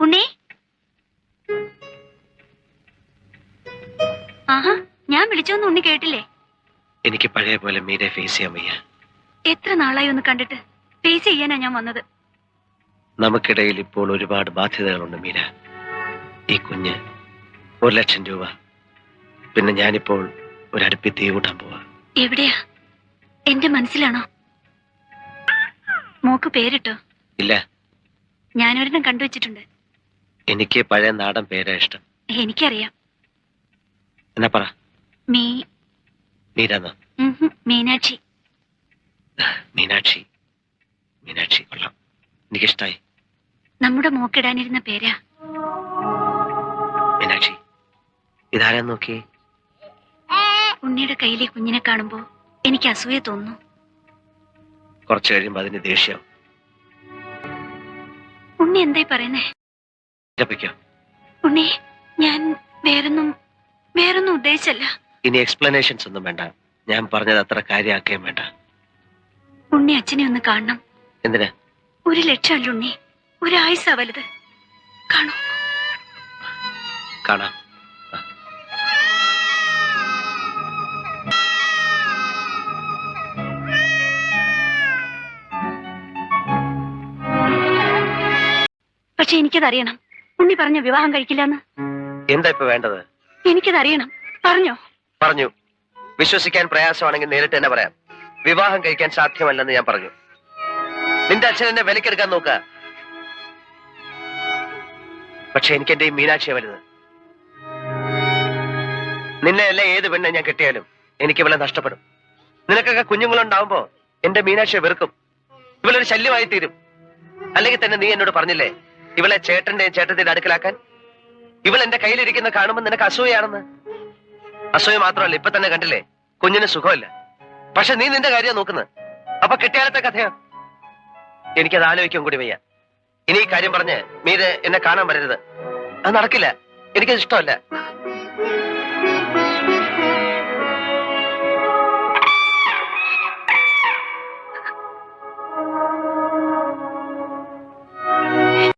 ഉണ്ണി? ആഹാ ഞാൻ വിളിച്ചോന്ന് ഉണ്ണി കേട്ടില്ലേ? എനിക്ക് പഴയ പോലെ മീരെ ഫേസ് ചെയ്യാൻ വയ്യ. എത്ര നാളായി ഒന്ന് കണ്ടിട്ട്? ഫേസ് ചെയ്യാനാ ഞാൻ വന്നത്. നമുക്കിടയിൽ ഇപ്പോൾ ഒരുപാട് ബാധ്യതകളുണ്ട് മീര. ഈ കുഞ്ഞ് ഒരു ലക്ഷം രൂപ. പിന്നെ ഞാനിപ്പോൾ ഒരടുപ്പി തീ കൂട്ടാൻ പോവാ. എവിടെയാ? എന്റെ മനസ്സിലാണോ? മോക്ക് പേരിട്ടോ? ഇല്ല. ഞാനൊരെണ്ണം കണ്ടുവച്ചിട്ടുണ്ട്. എനിക്ക് പഴയ നാടൻ പേരാ ഇഷ്ടം. എനിക്കറിയാം. എന്നാ പറ. മീ മീനാക്ഷി. മീനാക്ഷി. മീനാക്ഷി കൊള്ളാം. എനിക്കിഷ്ടായി. നമ്മുടെ മോക്കിടാനിരുന്ന പേരാ. മീനാക്ഷി ഇതാരാ നോക്കി? ഉണ്ണിയുടെ കയ്യിലെ കുഞ്ഞിനെ കാണുമ്പോ എനിക്ക് അസൂയ തോന്നുന്നു. കുറച്ചു കഴിയുമ്പോ അതിന് ദേഷ്യം ഉണ്ണി എന്തായി പറയുന്നേ? ഉണ്ണി ഞാൻ വേറൊന്നും വേറൊന്നും ഉദ്ദേശിച്ചല്ല. ഇനി എക്സ്പ്ലനേഷൻസ് ഒന്നും വേണ്ട. ഞാൻ പറഞ്ഞത് അത്ര കാര്യമാക്കുകയും വേണ്ട. ഉണ്ണി അച്ഛനെ ഒന്ന് കാണണം. എന്തിനാ? ഒരു ലക്ഷമല്ല ഉണ്ണി. ഒരാഴ്ച വലുത് കാണൂ. കാണാം. പക്ഷെ എനിക്കതറിയണം. ഉണ്ണി പറഞ്ഞ വിവാഹം കഴിക്കില്ലെന്ന്. എന്താ ഇപ്പൊ വേണ്ടത്? എനിക്കത് അറിയണം പറഞ്ഞോ. പറഞ്ഞു. വിശ്വസിക്കാൻ പ്രയാസമാണെങ്കിൽ നേരിട്ട് തന്നെ പറയാം. വിവാഹം കഴിക്കാൻ സാധ്യമല്ലെന്ന് ഞാൻ പറഞ്ഞു. നിന്റെ അച്ഛൻ എന്നെ വിലക്കെടുക്കാൻ നോക്ക. പക്ഷെ എനിക്ക് എന്റെ ഈ മീനാക്ഷിയെ വരുത് നിന്നെ അല്ല ഏത് പെണ്ണെ ഞാൻ കിട്ടിയാലും എനിക്ക് ഇവളെ നഷ്ടപ്പെടും. നിനക്കൊക്കെ കുഞ്ഞുങ്ങളുണ്ടാവുമ്പോ എന്റെ മീനാക്ഷിയെ വെറുക്കും. ഇവളൊരു ശല്യമായി തീരും അല്ലെങ്കിൽ തന്നെ നീ എന്നോട് പറഞ്ഞില്ലേ ഇവളെ ചേട്ടന്റെയും ചേട്ടത്തിന്റെ അടുക്കലാക്കാൻ? ഇവൾ എന്റെ കയ്യിലിരിക്കുന്ന കാണുമ്പോൾ നിനക്ക് അസൂയാണെന്ന് അസൂയ മാത്രമല്ല ഇപ്പൊ തന്നെ കണ്ടില്ലേ? കുഞ്ഞിന് സുഖമില്ല. പക്ഷെ നീ നിന്റെ കാര്യം നോക്കുന്നത്. അപ്പൊ കിട്ടിയാലത്തെ കഥയാ. എനിക്കത് ആലോചിക്കാൻ കൂടി വയ്യ. ഇനി ഈ കാര്യം പറഞ്ഞ് മീര് എന്നെ കാണാൻ വരരുത്. അത് നടക്കില്ല. എനിക്കത് ഇഷ്ടമല്ല.